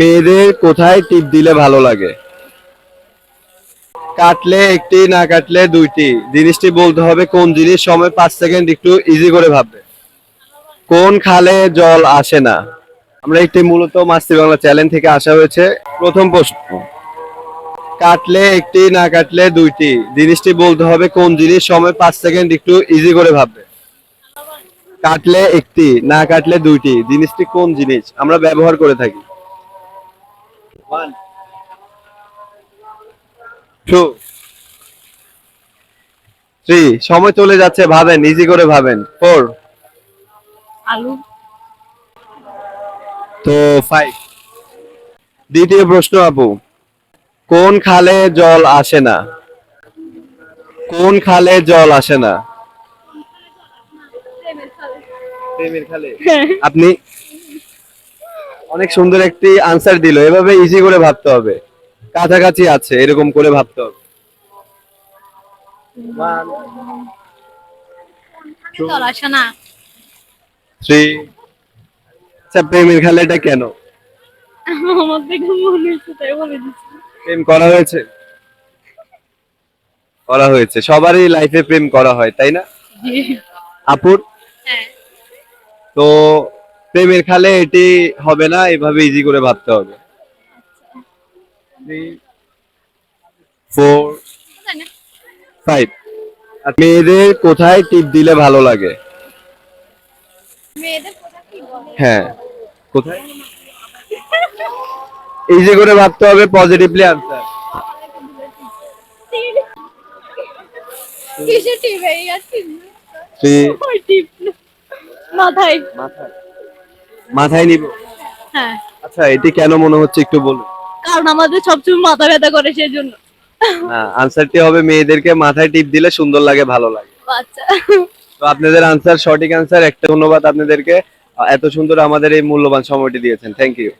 মেয়েদের কোথায় টিপ দিলে ভালো লাগে? কাটলে একটি, না কাটলে দুইটি। জিনিসটি বলতে হবে কোন জিনিস সময় পাঁচ সেকেন্ড একটু ইজি করে ভাববে। কোন খালে জল আসে না? আমরা একটি মূলত মাস্তি বাংলা থেকে আসা হয়েছে। প্রথম প্রশ্ন। কাটলে একটি, না কাটলে দুইটি। জিনিসটি বলতে হবে কোন জিনিস সময় পাঁচ সেকেন্ড একটু ইজি করে ভাববে। কাটলে একটি, না কাটলে দুইটি। জিনিসটি কোন জিনিস? আমরা ব্যবহার করে থাকি। ওয়ান টু থ্রি সময় চলে যাচ্ছে ভাবেন ইজি করে ভাবেন। ফোর আলু। তো ফাইভ দ্বিতীয় প্রশ্ন আপু। কোন খালে জল আসে না? কোন খালে জল আসে না? প্রেমের খালে। আপনি অনেক সুন্দর একটি আনসার দিল। এভাবে ইজি করে ভাবতে হবে। কাছাকাছি আছে এরকম করে ভাবতে হবে। থ্রি আচ্ছা প্রেমের খালে এটা কেন প্রেম করা হয়েছে? করা হয়েছে। সবারই লাইফে প্রেম করা হয় তাই না? জি। আপুর? হ্যাঁ। তো প্রেমের খালে এটি হবে না এভাবে ইজি করে ভাবতে হবে। ফোর না। ফাইভ মেয়েদের কোথায় টিপ দিলে ভালো লাগে? হ্যাঁ। কোথায়? ইজি করে ভাবতে হবে পজিটিভলি আনসার। মাথায়। মাথায়। মাথায় নিব? হ্যাঁ। আচ্ছা এটি কেন মনে হচ্ছে একটু বলুন? কারণ আমাদের সবচেয়ে মাথা ব্যথা করে সেই জন্য আনসারটি হবে মেয়েদেরকে মাথায় টিপ দিলে সুন্দর লাগে ভালো লাগে। আচ্ছা। তো আপনাদের আনসার সঠিক আনসার একটা ধন্যবাদ আপনাদেরকে। এত সুন্দর আমাদের এই মূল্যবান সময়টি দিয়েছেন। Thank you